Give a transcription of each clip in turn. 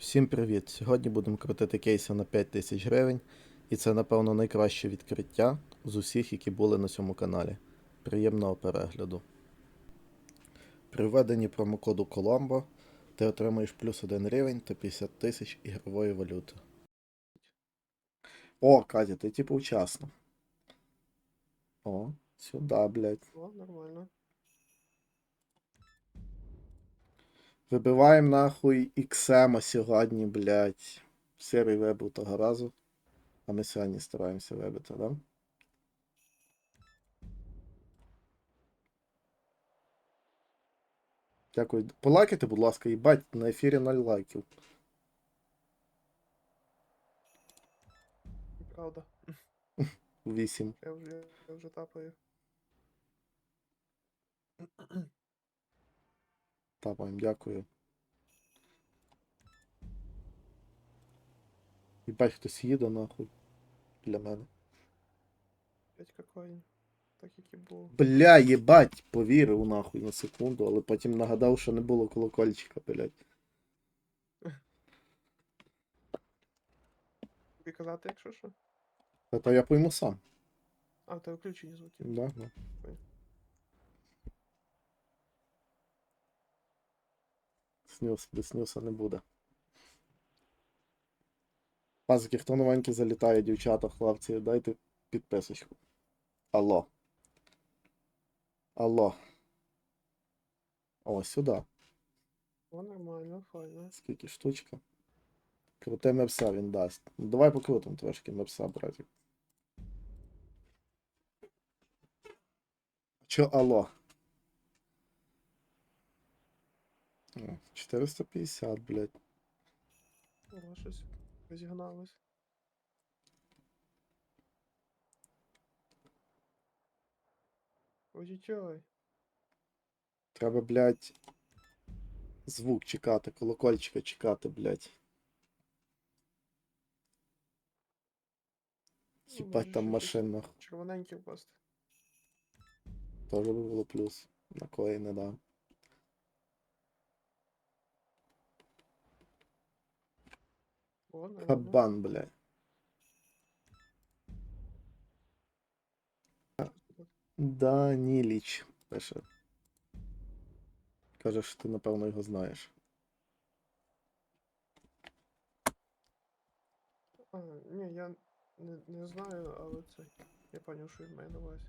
Всім привіт! Сьогодні будемо крутити кейси на 5000 гривень, і це, напевно, найкраще відкриття з усіх, які були на цьому каналі. Приємного перегляду. При введенні промокоду Colombo ти отримаєш плюс 1 рівень та 50 тисяч ігрової валюти. О, Катя, ти типу вчасно. О, сюди, блядь. О, нормально. Вибиваємо нахуй XM сьогодні, блядь. Сірий вибив того разу. А ми сьогодні стараємося вибити, да? Дякую. Полайкайте, будь ласка, їбать, на ефірі 0 лайків. Правда. 8. Я вже, я вже тапаю. Тапаємо, дякую. Їбать, хтось їде нахуй. Для мене. 5 коїнів. Так як і було. Бля, їбать, повірив нахуй на секунду, але потім нагадав, що не було колокольчика, блядь. Тобі казати, якщо що? Та то я пойму сам. А, в тебе включені звуки. Да, да. Снюс, без снюса не буде. Пазики, хто новенький залітає, дівчата, хлопці, дайте підписочку. Алло. Алло. О, сюди. О, нормально, файно. Скільки штучка. Крути мепса він дасть. Ну, давай покрутим трошки мепса, братик. Чо алло? О, 450, блядь. О, щось розігналось. Ой-ой-ой. Треба, блядь, звук чекати, колокольчика чекати, блядь. Ну, там щось машин нахуй. Червоненький впасти. Теж би було плюс. На кої не дам. О, нормально. Кабан, блядь. Даніліч пише. Каже, що ти, напевно, його знаєш. А, ні, я не, не знаю, але це. Я поняв, що він має на увазі.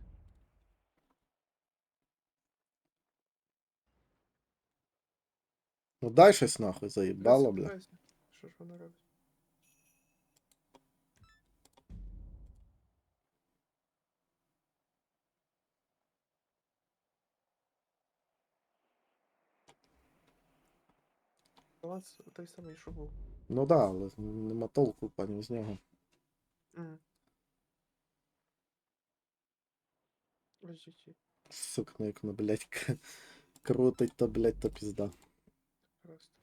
Ну дай щось нахуй, заїбало, бля. Що ж вона робить? Баланс той самий, що був. Ну да, але нема толку, пані, з нього. Ну як воно, блядь, крутить, то, блядь, то пізда. просто.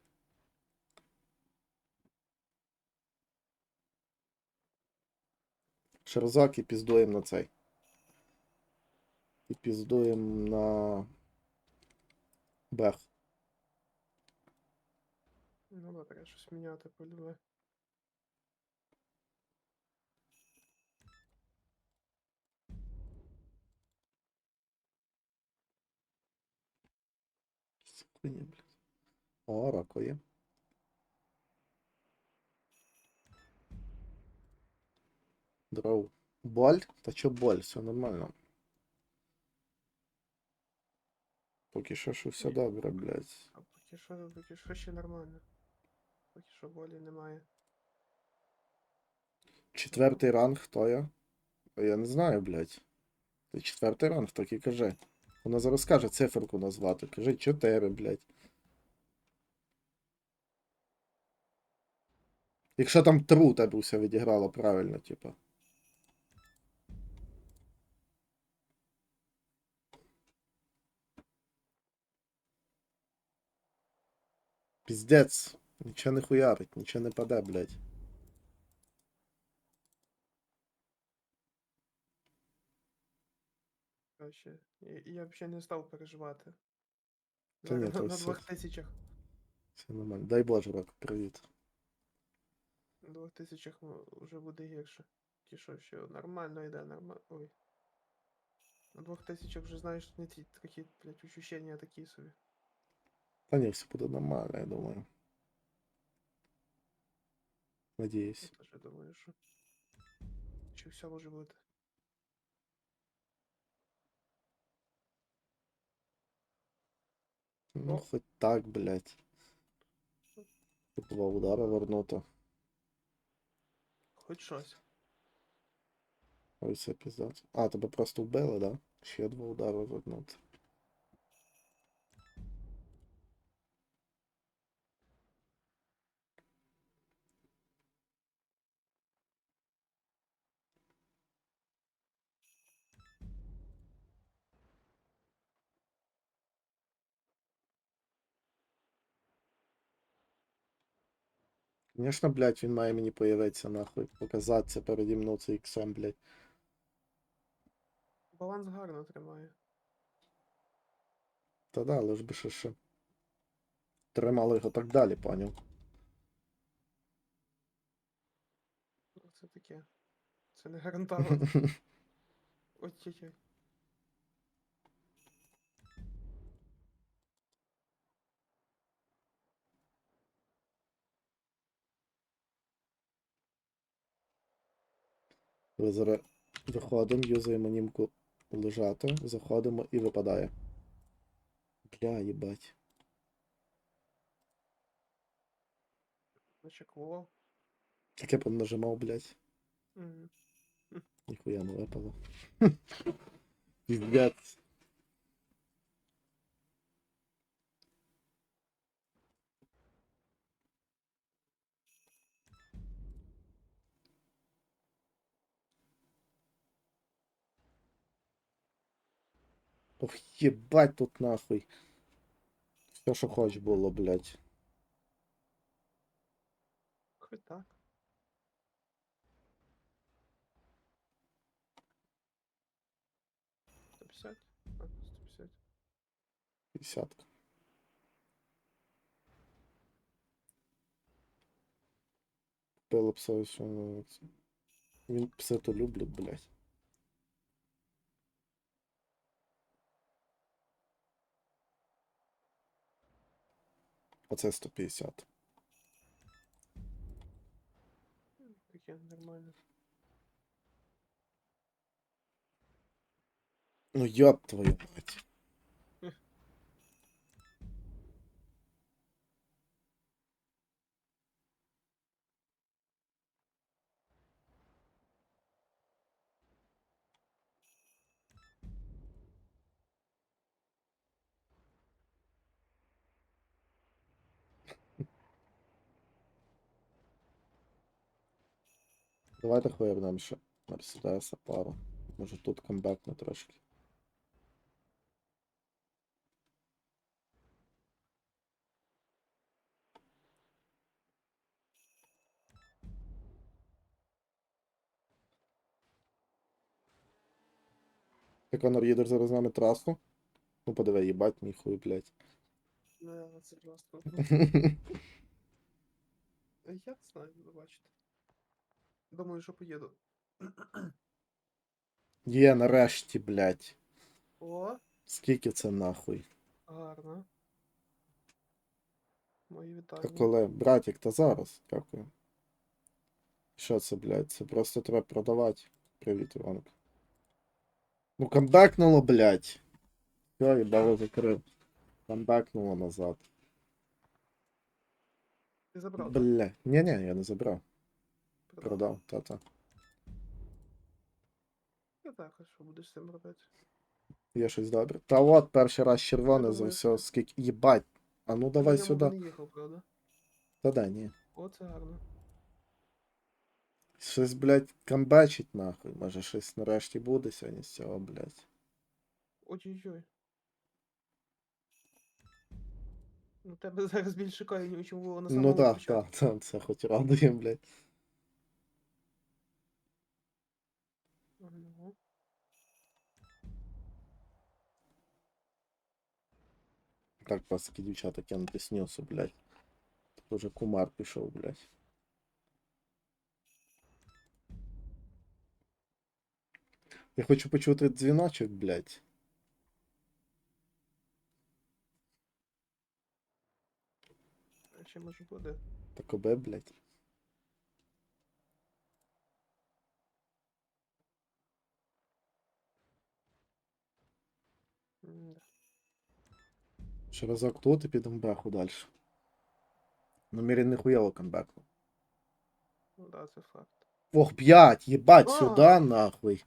Шерзак і піздуємо на цей. І піздуємо на Бех. Ну да, треба щось міняти полюбе. Хуйня, блядь. О, ракує. Дров. Боль? Та чо боль? Все нормально. Поки що, що все Ні. добре, блядь. А поки що, поки що ще нормально. Поки що болі немає. Четвертий ранг, хто я? Я не знаю, блядь. Ти четвертий ранг, так і кажи. Вона зараз скаже циферку назвати. Кажи 4, блядь. Якщо там тру тебе все відіграло правильно, типа. Піздець. Нічого не хуярить, нічого не паде, блядь. Краще. І, і я взагалі не став переживати. Та ні, Зараз то на, на все. двох тисячах. Все нормально. Дай Боже, Рок, привіт. На двох тисячах м- вже буде гірше. Ті що ще нормально йде, нормально. Ой. На двох тисячах вже знаєш не ті такі, блядь, ощущення такі собі. Та ні, все буде нормально, я думаю. Я Надіюсь. теж думаю, що. Чи все може бути. Ну, О. хоч так, блядь. Два удара вернути. Хоч щось. Ой, це піздець. А, тебе просто вбили, да? Ще два удари вернути. Звісно, блядь, він має мені появитися, нахуй. Показатися переді мною цей іксом, блядь. Баланс гарно тримає. Та да, але ж би ще ще. Тримали його так далі, поняв. Ну, Це таке. Це не гарантовано. Ой-ой-ой. Зараз виходимо, юзаємо німку лежати, заходимо і випадає. Бля, їбать. Начеклував. Так я нажимав, блядь. Ніхуя не випало. Піздець. Ох, єбать тут нахуй. Все, що хоч було, блядь. Хоч так. Сто п'ятдесят? А, 150. Десятка. Пила пса, що ну, Він пси то люблять, блядь. Оце 150. М, Таке нормально. Ну ёб твою мать. Давайте хуєвнем ще Мерседеса пару. Може тут камбекне трошки. Конор їдеш зараз з нами трасу? Ну подиви, їбать мій хуй, блядь. Не, це жорстко. Е, Я не знаю, ви бачите. Думаю, що поїду. Є, нарешті, блядь. О, Скільки це нахуй? гарно. Мої Та вітання. коли? Братік, та зараз. Дякую. Що це, блядь? Це просто треба продавати. Привіт, Іванка. Ну камбекнуло, блядь. Все, їбало закрив. Камбекнуло назад. Ти забрав, так? Бля. Ні-ні, я не забрав. Продав. Та-та. Я так, а що будеш з цим робити? Є щось добре. Та от, перший раз червоне за все, скільки. Їбать. А ну давай Я сюди. не їхав, правда? Та дай, ні. О, це гарно. Щось, блядь, камбечить нахуй. Може щось нарешті буде сьогодні з цього, блядь. Ой-ой-ой. Ну тебе зараз більше каю, ніж було на самому Ну так, так, так, це хоч радує, блядь. так пацки дівчата я снесу, блядь. Тут уже кумар пішов, блядь. Я хочу почути дзвіночок, блядь. А Чи може буде? Так обе, блядь. М-да. Ще разок тут і підемо беху далі. Намірі ніхуєво камбеку. Ну да, це факт. Ох, блядь, їбать, А. сюди нахуй.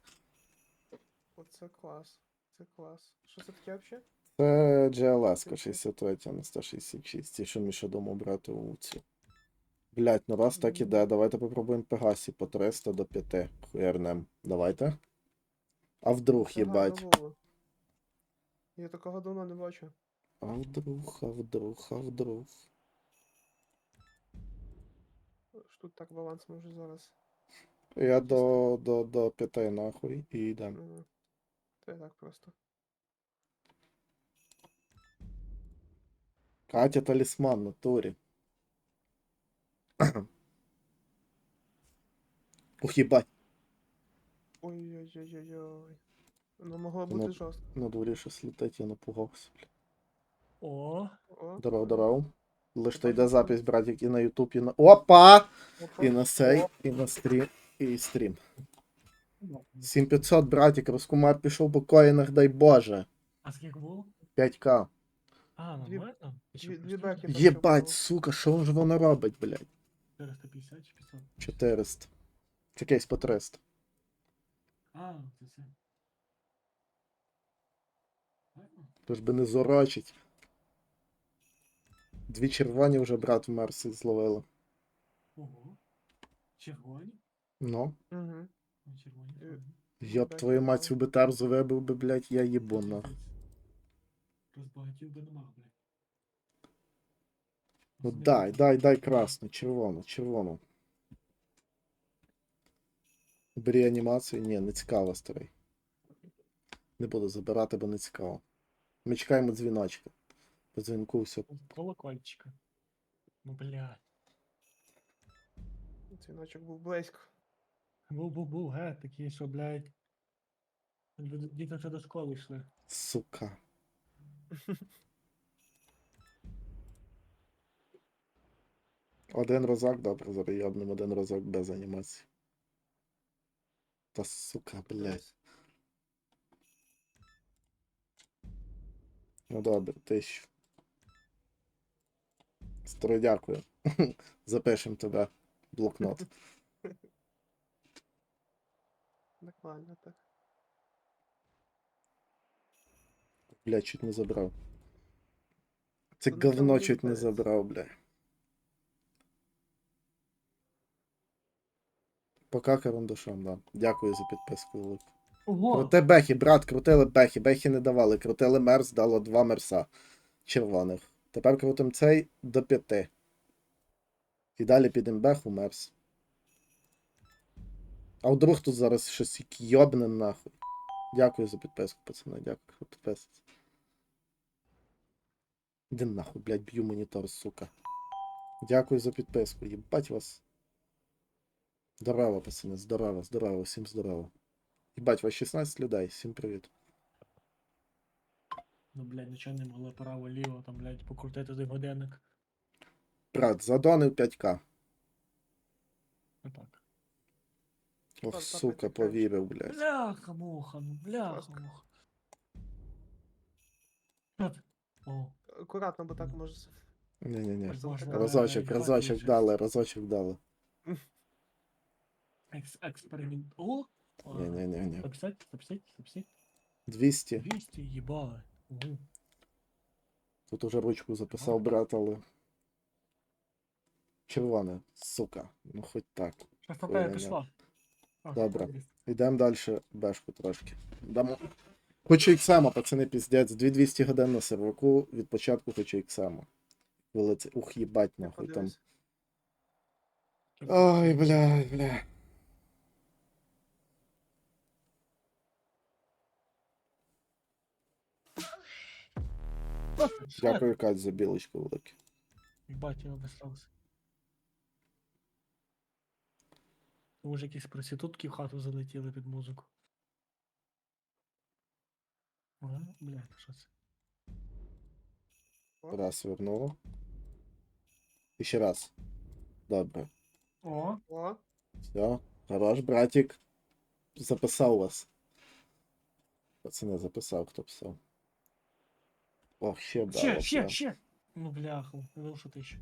Оце клас. Це клас. Що це таке взагалі? Це GLS 63 на 166, ті, що Міша думав брати у цю. Блять, ну раз так іде, давайте попробуємо Пегасі по 300 до 5 хуярнем. Давайте. А вдруг, їбать. Я такого давно не бачу. А вдруг, а вдруг, а вдруг. Що Тут так баланс може зараз. Я до, до, до 5 нахуй і йдемо. Ага. Це так просто. Катя талісман в натурі. Ух, їбать, Ой-ой-ой-ой-ой. Ну могло Ну, бути жорстко. на дворі щось летить, я напугався. бля. О, О, Здоров, здоров. Лиш то йде запись, братик, і на YouTube, і на. Опа! І на сей, і на стрім, і стрім. 7500, братик, розкумар пішов по коїнах, дай Боже. а скільки було? 5к. А, нормально? Єбать, сука, що ж воно робить, блядь? 450 чи 500? 400. Це кейс по 300. А, це все. Тож би не зорочить. Дві червоні вже брат в Мерсі зловили. Ого. Червоні? Ну, Угу. Червоні. Е, я б твою мать цю бетарзу вибив би, блядь, я їбу нахуй. Розбагатів би нема, блядь. Ну дай, дай, дай красну, червону, червону. Бери анімацію, ні, не цікаво, старий. Не буду забирати, бо не цікаво. Ми чекаємо дзвіночка. По дзвінку все. Колокольчика. Ну, блядь. Дзвіночок був близько. Був, був, був, ге, такий, що, блядь. Діти вже до школи йшли. Сука. Один разок, добре, йобнем один разок без анімації. Та сука, блядь. Ну добре, тисячу. Старий дякую. Запишем тебе. Блокнот. Нормально так. Блядь, чуть не забрав. Це Це говно чуть не перець. забрав, бля. Пока карандашом, да. Дякую за підписку велику. Ого! Крути бехи, брат, крутили бехи, бехи не давали. Крутили мерс, дало два мерса червоних. Тепер крутим цей до п'яти. І далі підемо беху мерс. А вдруг тут зараз щось йобне нахуй. Дякую за підписку, пацани, дякую за підписку. Іди нахуй, блядь, б'ю монітор, сука. Дякую за підписку. Єбать вас. Здорово, пацани, здорово, здорово, всім здорово. Єбать, вас 16 людей, всім привіт. Ну, блядь, нічого не могли право-ліво, там, блядь, покрутити той годинник. Брат, задонив 5к. Ну так. Ох, Та- та сука, потікаєш. повірив, блядь. Бляха, муха, ну бляха, муха. О, Акуратно, бо так може. Ні-ні-ні. Така- Разочок, Ай, разочок дали, разочок дали. екс експеримент. О! Ні-ні-ні. 150, 150, 150, 200. 200, їбали. Угу. Тут уже ручку записав брат, але. Червоне, сука. Ну хоч так. Ой, пішла. Добре. Йдемо далі бешку трошки. Дамо. Хочу іксама, пацани, піздець. 2200 годин на серваку. Від початку хочу іксама. Вулиці. Ух, їбать, нахуй там. Ой, бля, бля. Дякую, Кать, за білочку велике. Їбать, я обісрався. Може якісь проститутки в хату залетіли під музику. А, блядь, що це? Раз вернуло. І ще раз. Добре. О, О, Все. Хорош, братик. Записав вас. Пацани, записав, хто писав. Ох, ще дало. ще, ще, ще! Ну, бляху, я думав, що ти ще.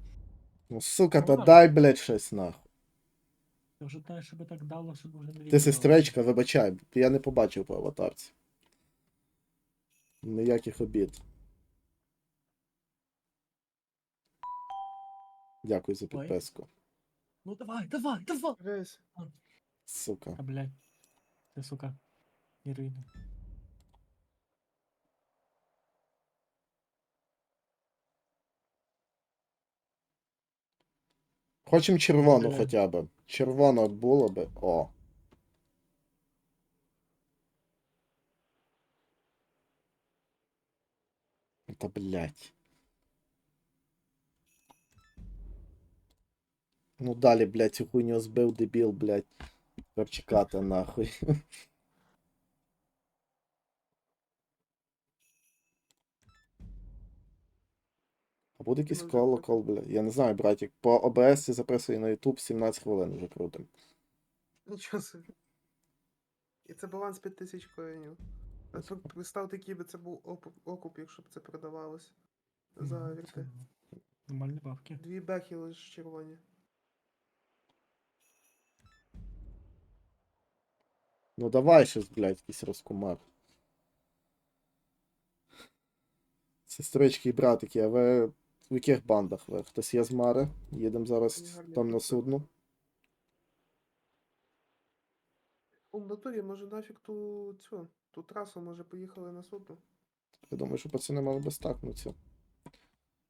Ну, сука, Ну, та дай, блядь, щось нахуй. Я вже знаю, щоб так дало, щоб вже не Ти сестричка, вибачай, я не побачив по аватарці. Ніяких обід. Дякую за Ой. підписку. Ну давай, давай, давай! Сука. А, блядь. Ти, сука, Ірина. Хочем червону Блядь. хоча б. Червоно було би. О. Та блять. Ну далі, блядь, цю хуйню збив дебіл, блядь. Тепер чекати нахуй. А буде якийсь колокол, бля. Я не знаю, братик. По ОБС записую на YouTube 17 хвилин вже крутим. Нічого собі. І це баланс 5000 коїнів. А тут представ такий би це був оп- окуп, якщо б це продавалось. За Ну, Нормальні бабки. Дві бехи лише червоні. Ну давай щось, блядь, якийсь розкумар. Сестрички і братики, а ви в яких бандах ви? Хтось є з Мари? Їдемо зараз там на судну. У натурі, може нафіг ту цю, ту трасу, може поїхали на судно. Я думаю, що пацани мали би стакнутися.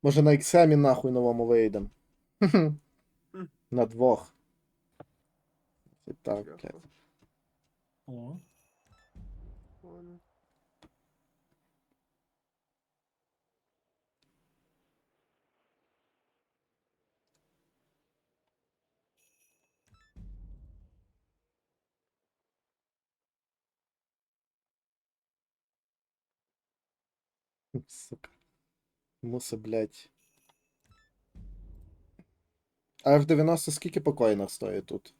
Може на XM нахуй новому вийдемо. На двох. І так, блядь. О, Ладно. Сука. Муси, блядь. А F90 скільки по коїнах стоїть тут?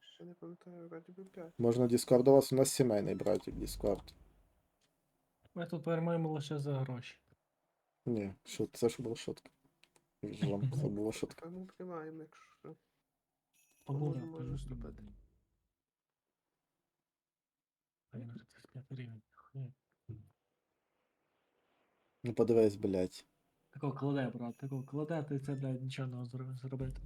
Ще не пам'ятаю, раді би 5. Можна Discord у вас? У нас сімейний братик Discord. ми тут переймаємо лише за гроші. Ні, що, це ж була шутка. Вже вам це була шутка. А ми приймаємо, якщо що. Поможе, Можемо, можемо вступити. А він вже 35 рівень. Хуй. Ну подивись, блядь. Такого кладе, брат, такого кладе, ти це, блядь, нічого не зро- зробити.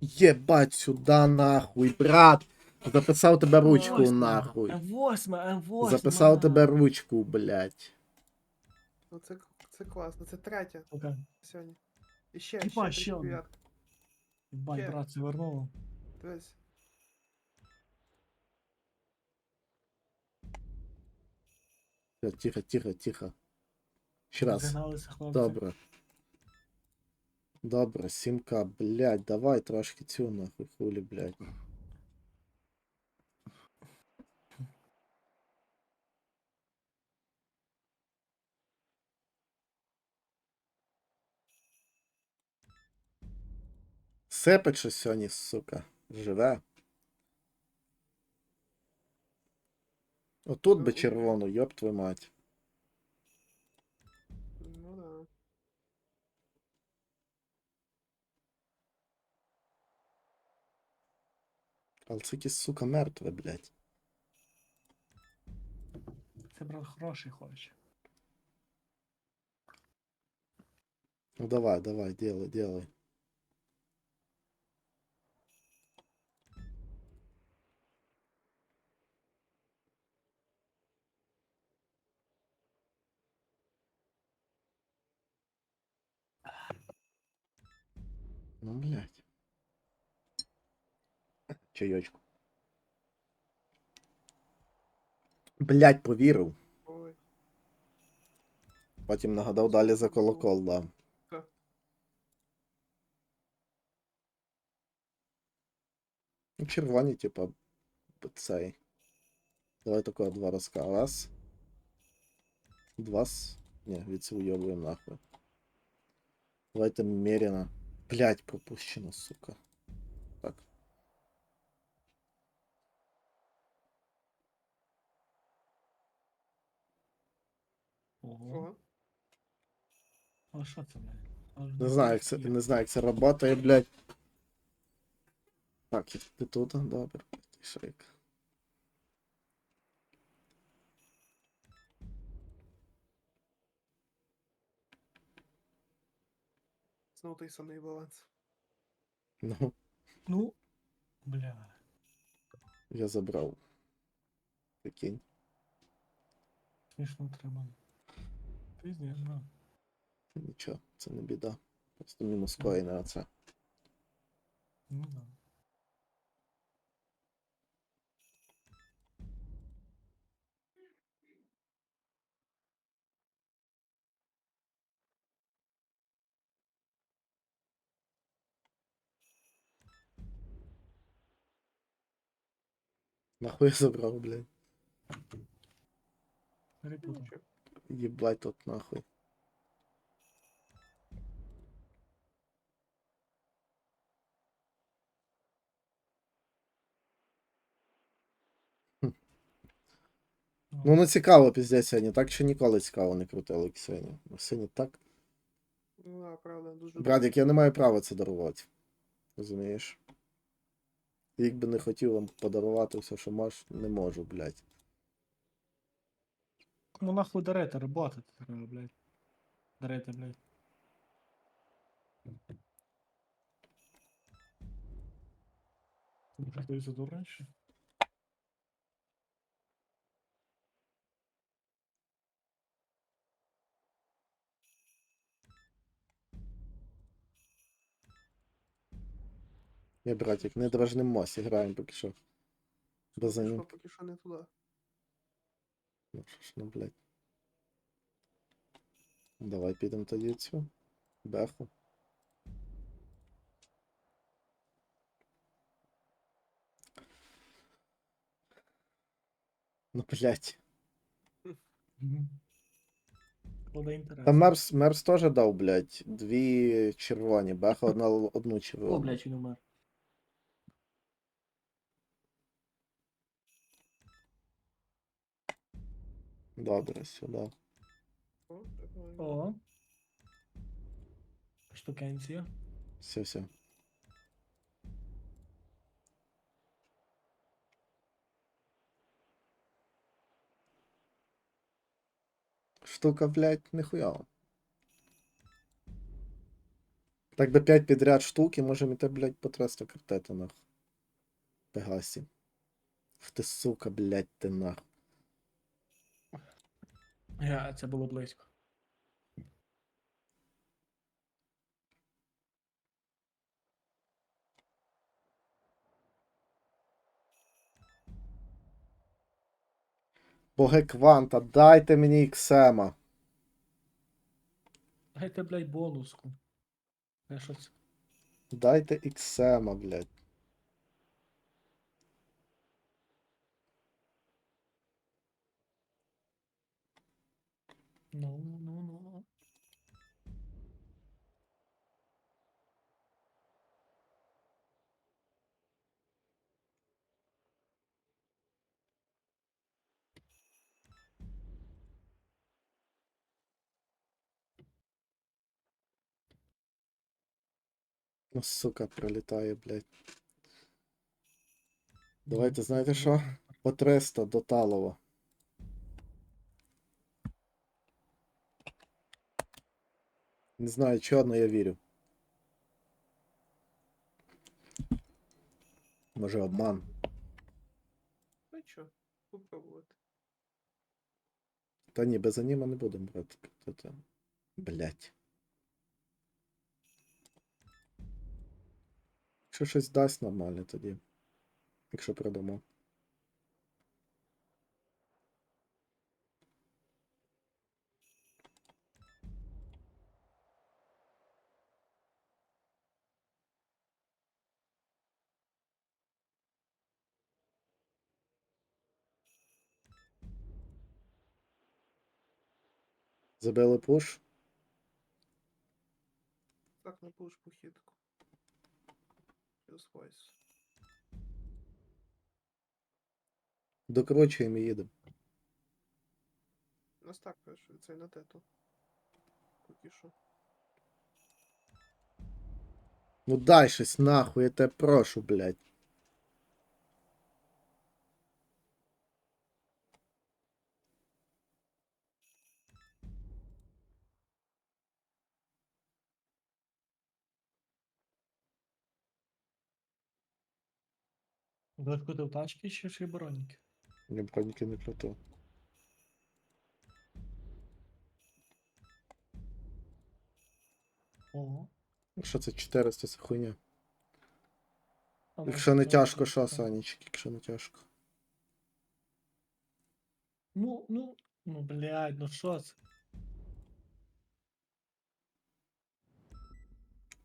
Єбать сюда нахуй, брат! Записав тебе ручку Восьма, нахуй. М8, М8. Записав тебе ручку, блядь. Ну це, це класно, це третя Сука, сьогодні. І ще, Хіба ще ще одна? 39. бать, брат, це вернуло. Дивись. Тихо, тихо, тихо. Ще раз. Зігналися хлопці. Добре. Добре, сімка, блядь, давай трошки цю нахуй хулі, блядь. Сипить щось сьогодні, сука. Живе. Отут би червону, йоп твою мать. Ну да. Але це якесь, сука, мертве, блядь. Це брат хороший хоче. Ну давай, давай, делай, делай. Ну, блядь. Чайочку. Блядь, повірив. Ой. Потім нагадав далі за колокол дам. Так. Ну, Червоні, типа, б- цей. Давай такого два разка. Раз. Два. с- Ні, відсвоюємо нахуй. Давайте мерено. Блять, пропущено, сука. Так. Ого. А що це, блядь? А, Не знаю, як це, не знаю, як це работає, блядь. Так, ти тут, добре. Шейк. Знову той самий баланс. Ну, Ну, бля. я забрав. Прикинь. Смішно треба. Пиздец, да. Нічого, це не біда. Просто мінус коїни, а це. Ну да. Нахуй я забрав, блядь. Нічого. Тут нахуй. Ну не цікаво, піздець, сьогодні. Так чи ніколи цікаво не крутили сьогодні. Ну, Сьогодні так. Ну да, правда, дуже. Братик, я не маю права це дарувати. Розумієш? Як не хотів вам подарувати все, що можеш, не можу, блядь. Ну нахуй дарете, роботи треба, блядь. Дарете, блядь. Ти прикриється до Ні, братик, не дражним мосі, граємо поки що. Без Пішло занім. поки що не туди. Ну що ж, ну, блядь. Давай підемо тоді цю. Беху. Ну, блядь. Кладе інтерес. Мерс, Мерс теж дав, блядь, дві червоні, Беха одна, одну О, червону. блядь, він умер. Добре, сюди. О. О. Штукенція. Все, все. Штука, блядь, нихуя. Так би 5 підряд штуки, можемо іти, блядь, по 300 картети, нах. Пегасі. Ах ти, сука, блядь, ти нах. Я, це було близько. Боги кванта, дайте мені іксема. Дайте, блядь, бонуску. Я щось. Дайте іксема, блядь. Ну, ну, ну. Ну, сука, пролітає, блядь. Давайте, знаєте що? По 300 до Талова. Не знаю, чого, але я вірю. Може обман. Ну що, попробувати. Та ні, без аніма не будемо брати. Та-та. Блять. Якщо щось дасть нормально тоді. Якщо продамо. Забили пуш. Так, не будеш похитку. Плюс вайс. Докручуємо і їдемо. Нас так перше, це на тету. Поки що. Ну дай щось нахуй, я тебе прошу, блядь. Докрутив тачки чи чи броніки? Я броніки не крутив. Ого. Що це 400 це хуйня? А Якщо не тяжко, що, таке? Санічки, якщо не тяжко. Ну, ну, ну, блядь, ну що це?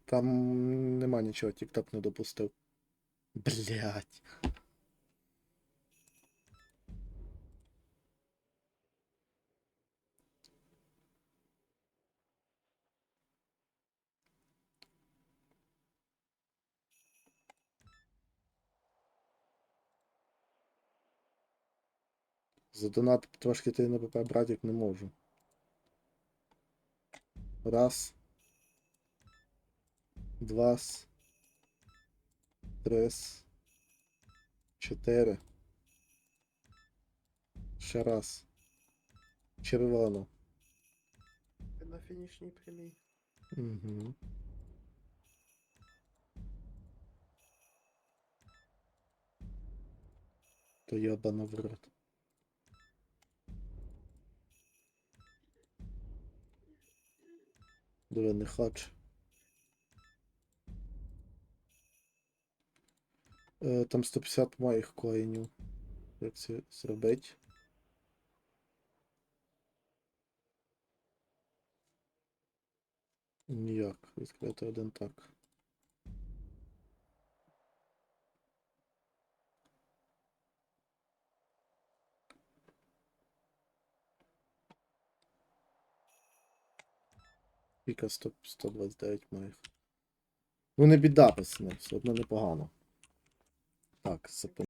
Там нема нічого, тік-ток не допустив. Блять. Задонати трошки ти на ПП братик не можу. Раз. Два. Три. Чотири. Ще раз. Червоно. Ти на фінішній прямій. Угу. То ябана в рот. Диви, не хоче. Там 150 моїх коїнів. Як це зробити? Ніяк. Відкрити один так. Піка 100, 129 моїх. Ну не біда, пацани, все одно непогано. Так.